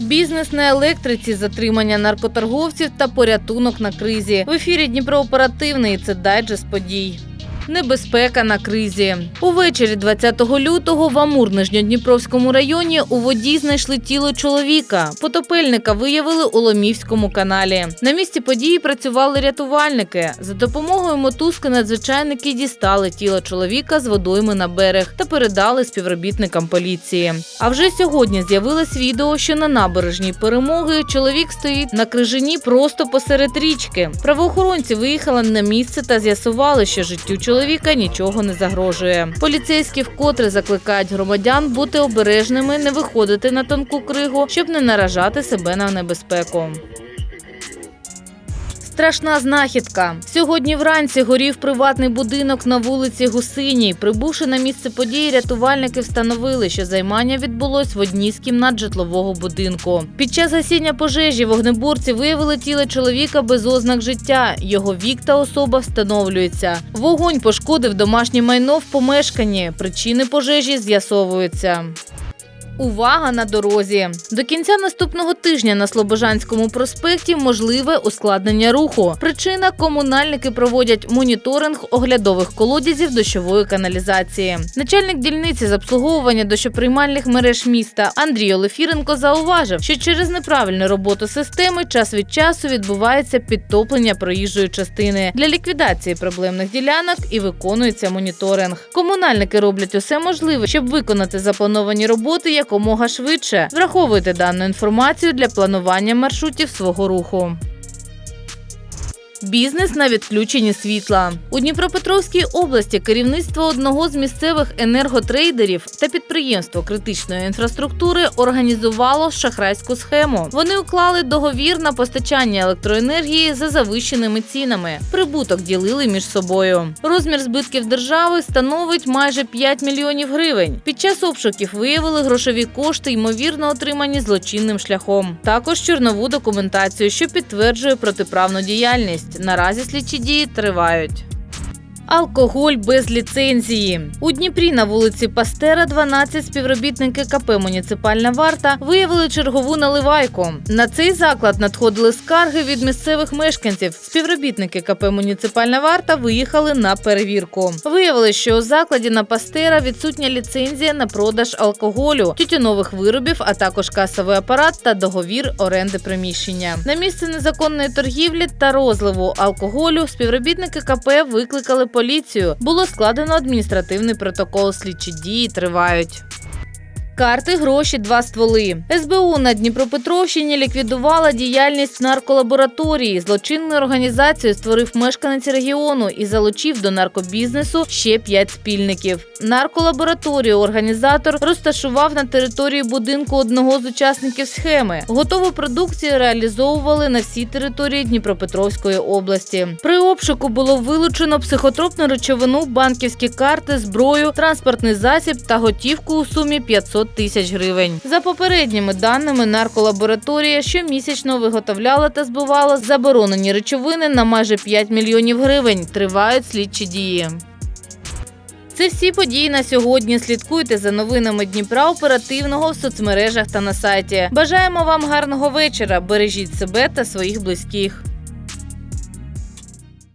Бізнес на електриці, затримання наркоторговців та порятунок на кризі. В ефірі Дніпро оперативний. Це дайджест подій. Небезпека на кризі. Увечері 20 лютого в Амур-Нижньодніпровському районі у воді знайшли тіло чоловіка. Потопельника виявили у Ломівському каналі. На місці події працювали рятувальники. За допомогою мотузки надзвичайники дістали тіло чоловіка з водойми на берег та передали співробітникам поліції. А вже сьогодні з'явилось відео, що на набережній перемоги чоловік стоїть на крижині просто посеред річки. Правоохоронці виїхали на місце та з'ясували, що життю чоловіка нічого не загрожує. Поліцейські вкотре закликають громадян бути обережними, не виходити на тонку кригу, щоб не наражати себе на небезпеку. Страшна знахідка. Сьогодні вранці горів приватний будинок на вулиці Гусиній. Прибувши на місце події, рятувальники встановили, що займання відбулось в одній з кімнат житлового будинку. Під час гасіння пожежі вогнеборці виявили тіло чоловіка без ознак життя. Його вік та особа встановлюються. Вогонь пошкодив домашнє майно в помешканні. Причини пожежі з'ясовуються. Увага на дорозі! До кінця наступного тижня на Слобожанському проспекті можливе ускладнення руху. Причина комунальники проводять моніторинг оглядових колодязів дощової каналізації. Начальник дільниці з обслуговування дощоприймальних мереж міста Андрій Олефіренко зауважив, що через неправильну роботу системи час від часу відбувається підтоплення проїжджої частини. Для ліквідації проблемних ділянок і виконується моніторинг. Комунальники роблять усе можливе, щоб виконати заплановані роботи якомога швидше. Враховуйте дану інформацію для планування маршрутів свого руху. Бізнес на відключенні світла у Дніпропетровській області керівництво одного з місцевих енерготрейдерів та підприємство критичної інфраструктури організувало шахрайську схему. Вони уклали договір на постачання електроенергії за завищеними цінами. Прибуток ділили між собою. Розмір збитків держави становить майже 5 мільйонів гривень. Під час обшуків виявили грошові кошти, ймовірно отримані злочинним шляхом. Також чорнову документацію, що підтверджує протиправну діяльність. Наразі слідчі дії тривають. Алкоголь без ліцензії у Дніпрі на вулиці Пастера 12 співробітники КП Муніципальна варта виявили чергову наливайку. На цей заклад надходили скарги від місцевих мешканців. Співробітники КП Муніципальна варта виїхали на перевірку. Виявили, що у закладі на Пастера відсутня ліцензія на продаж алкоголю, тютюнових виробів, а також касовий апарат та договір оренди приміщення. На місце незаконної торгівлі та розливу алкоголю співробітники КП викликали поліцію. Було складено адміністративний протокол. Слідчі дії тривають. Карти, гроші, два стволи. СБУ на Дніпропетровщині ліквідувала діяльність нарколабораторії. Злочинну організацію створив мешканець регіону і залучив до наркобізнесу ще п'ять спільників. Нарколабораторію організатор розташував на території будинку одного з учасників схеми. Готову продукцію реалізовували на всій території Дніпропетровської області. При обшуку було вилучено психотропну речовину, банківські карти, зброю, транспортний засіб та готівку у сумі 500 тисяч гривень. За попередніми даними, нарколабораторія щомісячно виготовляла та збувала заборонені речовини на майже 5 мільйонів гривень. Тривають слідчі дії. Це всі події на сьогодні. Слідкуйте за новинами Дніпра оперативного в соцмережах та на сайті. Бажаємо вам гарного вечора. Бережіть себе та своїх близьких.